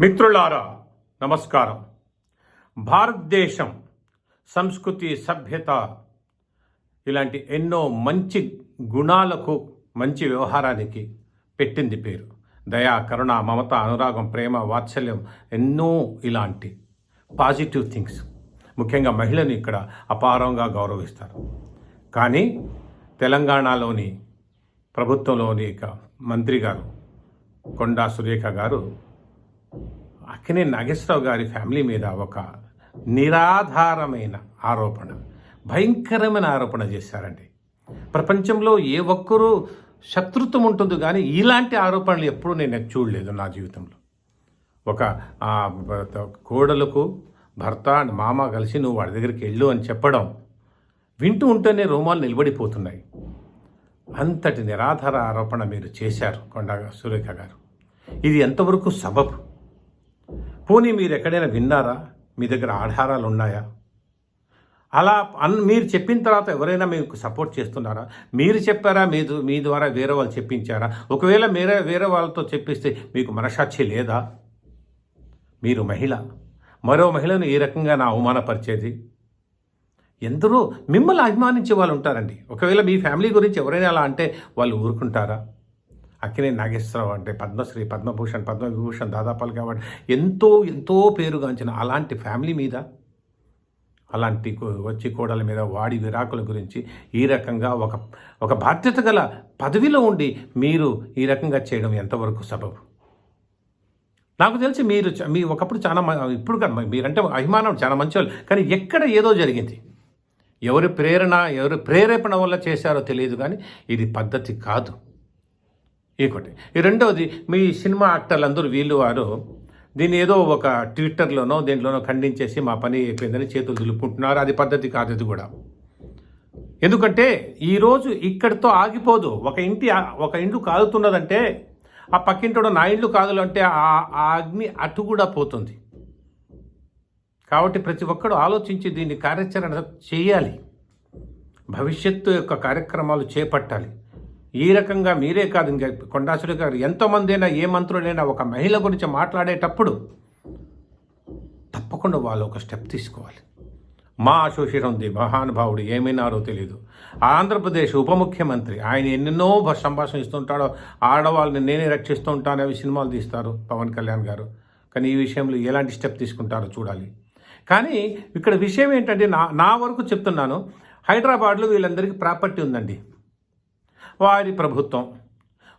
మిత్రులారా నమస్కారం. భారతదేశం సంస్కృతి సభ్యత ఇలాంటి ఎన్నో మంచి గుణాలకు మంచి వ్యవహారానికి పెట్టింది పేరు. దయా కరుణ మమత అనురాగం ప్రేమ వాత్సల్యం ఎన్నో ఇలాంటి పాజిటివ్ థింగ్స్. ముఖ్యంగా మహిళను ఇక్కడ అపారంగా గౌరవిస్తారు. కానీ తెలంగాణలోని ప్రభుత్వంలోని మంత్రి గారు కొండా సురేఖ గారు అక్కినే నాగేశ్వరరావు గారి ఫ్యామిలీ మీద ఒక నిరాధారమైన ఆరోపణ భయంకరమైన ఆరోపణ చేశారండి. ప్రపంచంలో ఏ ఒక్కరూ శత్రుత్వం ఉంటుంది కానీ ఇలాంటి ఆరోపణలు ఎప్పుడూ నేను చూడలేదు నా జీవితంలో. ఒక కోడలకు భర్త అండ్ మామ కలిసి నువ్వు వాడి దగ్గరికి వెళ్ళు అని చెప్పడం వింటూ ఉంటేనే రోమాలు నిలబడిపోతున్నాయి. అంతటి నిరాధార ఆరోపణ మీరు చేశారు కొండ సురేఖ గారు. ఇది ఎంతవరకు సబబు? పోనీ మీరు ఎక్కడైనా విన్నారా? మీ దగ్గర ఆధారాలు ఉన్నాయా అలా అన్ మీరు చెప్పిన తర్వాత ఎవరైనా మీకు సపోర్ట్ చేస్తున్నారా? మీరు చెప్పారా? మీ మీ ద్వారా వేరే వాళ్ళు చెప్పించారా? ఒకవేళ మీరే వేరే వాళ్ళతో చెప్పిస్తే మీకు మనసాక్షి లేదా? మీరు మహిళ. మరో మహిళను ఈ రకంగా నా అవమానపరిచేది? ఎందరో మిమ్మల్ని అభిమానించే వాళ్ళు ఉంటారండి ఒకవేళ మీ ఫ్యామిలీ గురించి ఎవరైనా అలా అంటే వాళ్ళు ఊరుకుంటారా? అక్కినే నాగేశ్వరరావు అంటే పద్మశ్రీ పద్మభూషణ్ పద్మవిభూషణ్ దాదాపాలు కాబట్టి ఎంతో ఎంతో పేరుగాంచిన అలాంటి ఫ్యామిలీ మీద అలాంటి కో- వచ్చి కోడల మీద వాడి విరాకుల గురించి ఈ రకంగా ఒక ఒక బాధ్యత గల పదవిలో ఉండి మీరు ఈ రకంగా చేయడం ఎంతవరకు సబబు? నాకు తెలిసి మీరు మీ ఒకప్పుడు చాలా మ- ఇప్పుడు కాదు మీరంటే అభిమానం చాలా మంచివాళ్ళు కానీ ఎక్కడ ఏదో జరిగింది. ఎవరి ప్రేరణ ఎవరి ప్రేరేపణ వల్ల చేశారో తెలియదు కానీ ఇది పద్ధతి కాదు. ఇంకోటి. ఈ రెండవది మీ సినిమా యాక్టర్లు అందరూ వీళ్ళు వారు దీన్ని ఏదో ఒక ట్విట్టర్లోనో దీంట్లోనో ఖండించేసి మా పని అయిపోయిందని చేతులు దులుపుకుంటున్నారు. అది పద్ధతి కాదు అది కూడా. ఎందుకంటే ఈరోజు ఇక్కడితో ఆగిపోదు. ఒక ఇంటి ఒక ఇండ్లు కాలుతున్నదంటే ఆ పక్కింటోడు నా ఇండ్లు కాదులు అంటే ఆ ఆ అగ్ని అటు కూడా పోతుంది. కాబట్టి ప్రతి ఒక్కడు ఆలోచించి దీన్ని కార్యాచరణ చేయాలి. భవిష్యత్తు యొక్క కార్యక్రమాలు చేపట్టాలి. ఈ రకంగా మీరే కాదు ఇంకా కొండాసుడి గారు ఎంతమందైనా ఏ మంత్రులైనా ఒక మహిళ గురించి మాట్లాడేటప్పుడు తప్పకుండా వాళ్ళు ఒక స్టెప్ తీసుకోవాలి. మా అసోసియేషన్ ఉంది మహానుభావుడు ఏమైనారో తెలియదు ఆంధ్రప్రదేశ్ ఉప ముఖ్యమంత్రి ఆయన ఎన్నెన్నో సంభాషణ ఇస్తుంటాడో ఆడవాళ్ళని నేనే రక్షిస్తూ ఉంటాను అవి సినిమాలు తీస్తారు పవన్ కళ్యాణ్ గారు. కానీ ఈ విషయంలో ఎలాంటి స్టెప్ తీసుకుంటారో చూడాలి. కానీ ఇక్కడ విషయం ఏంటంటే నా నా వరకు చెప్తున్నాను. హైదరాబాద్లో వీళ్ళందరికీ ప్రాపర్టీ ఉందండి. వారి ప్రభుత్వం.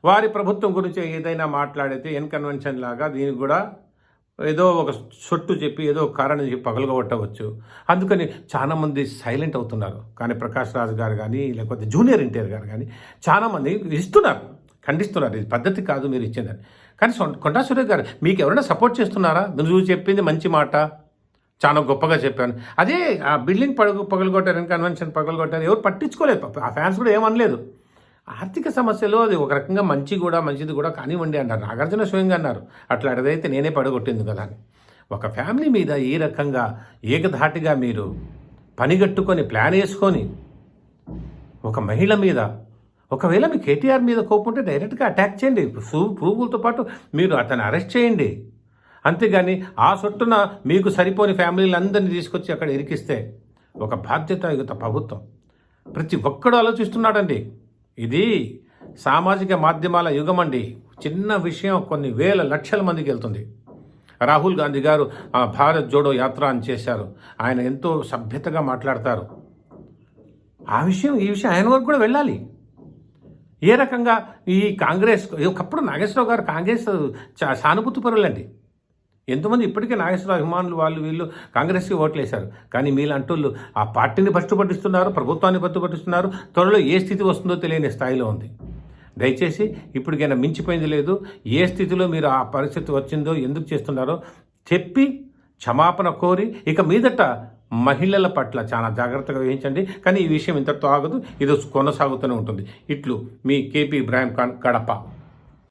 వారి ప్రభుత్వం గురించి ఏదైనా మాట్లాడితే ఎన్ కన్వెన్షన్ లాగా దీనికి కూడా ఏదో ఒక సొట్టు చెప్పి ఏదో కారణం చెప్పి పగలగొట్టవచ్చు. అందుకని చాలామంది సైలెంట్ అవుతున్నారు. కానీ ప్రకాష్ రాజ్ గారు కానీ లేకపోతే జూనియర్ ఎన్టీఆర్ గారు కానీ చాలామంది ఇస్తున్నారు. ఖండిస్తున్నారు. ఇది పద్ధతి కాదు మీరు ఇచ్చిందని కానీ కొండా సురేష్ గారు మీకు ఎవరైనా సపోర్ట్ చేస్తున్నారా? మీరు చెప్పింది మంచి మాట. చాలా గొప్పగా చెప్పాను. అదే ఆ బిల్డింగ్ పగలు పగలగొట్టారు కన్వెన్షన్ పగలగొట్టారు ఎవరు పట్టించుకోలేదు. ఆ ఫ్యాన్స్ కూడా ఏమనలేదు ఆర్థిక సమస్యలు అది ఒక రకంగా మంచి కూడా మంచిది కూడా కానివ్వండి అన్నారు నాగార్జున స్వయంగా అన్నారు. అట్లా అడదైతే నేనే పడగొట్టింది కదా అని. ఒక ఫ్యామిలీ మీద ఈ రకంగా ఏకధాటిగా మీరు పనిగట్టుకొని ప్లాన్ వేసుకొని ఒక మహిళ మీద ఒకవేళ మీ కేటీఆర్ మీద కోపం ఉంటే డైరెక్ట్గా అటాక్ చేయండి. ప్రూఫ్లతో పాటు మీరు అతన్ని అరెస్ట్ చేయండి. అంతేగాని ఆ చుట్టున మీకు సరిపోని ఫ్యామిలీలందరినీ తీసుకొచ్చి అక్కడ ఇరికిస్తే ఒక బాధ్యతాయుత ప్రభుత్వం. ప్రతి ఒక్కడు ఆలోచిస్తున్నాడండి. ఇది సామాజిక మాధ్యమాల యుగం అండి చిన్న విషయం కొన్ని వేల లక్షల మందికి వెళ్తుంది. రాహుల్ గాంధీ గారు ఆ, భారత్ జోడో యాత్ర అని చేశారు. ఆయన ఎంతో సభ్యతగా మాట్లాడతారు. ఆ విషయం ఈ విషయం ఆయన వరకు కూడా వెళ్ళాలి. ఏ రకంగా ఈ కాంగ్రెస్ ఒకప్పుడు నాగేశ్వరరావు గారు కాంగ్రెస్ చా- సానుభూతి పరులండి. ఎంతమంది ఇప్పటికే నాగేశ్వరరావు అభిమానులు వాళ్ళు వీళ్ళు కాంగ్రెస్కి ఓట్లేశారు. కానీ మీలాంటోళ్ళు ఆ పార్టీని ఫస్ట్ పట్టిస్తున్నారు ప్రభుత్వాన్ని పట్టు పట్టిస్తున్నారు త్వరలో ఏ స్థితి వస్తుందో తెలియని స్థాయిలో ఉంది. దయచేసి ఇప్పటికైనా మించిపోయింది లేదు. ఏ స్థితిలో మీరు ఆ పరిస్థితి వచ్చిందో ఎందుకు చేస్తున్నారో చెప్పి క్షమాపణ కోరి ఇక మీదట మహిళల పట్ల చాలా జాగ్రత్తగా వహించండి. కానీ ఈ విషయం ఇంతటితో ఆగదు. ఇది కొనసాగుతూనే ఉంటుంది. ఇట్లు మీ కేపీ ఇబ్రాహిం ఖాన్ కడప.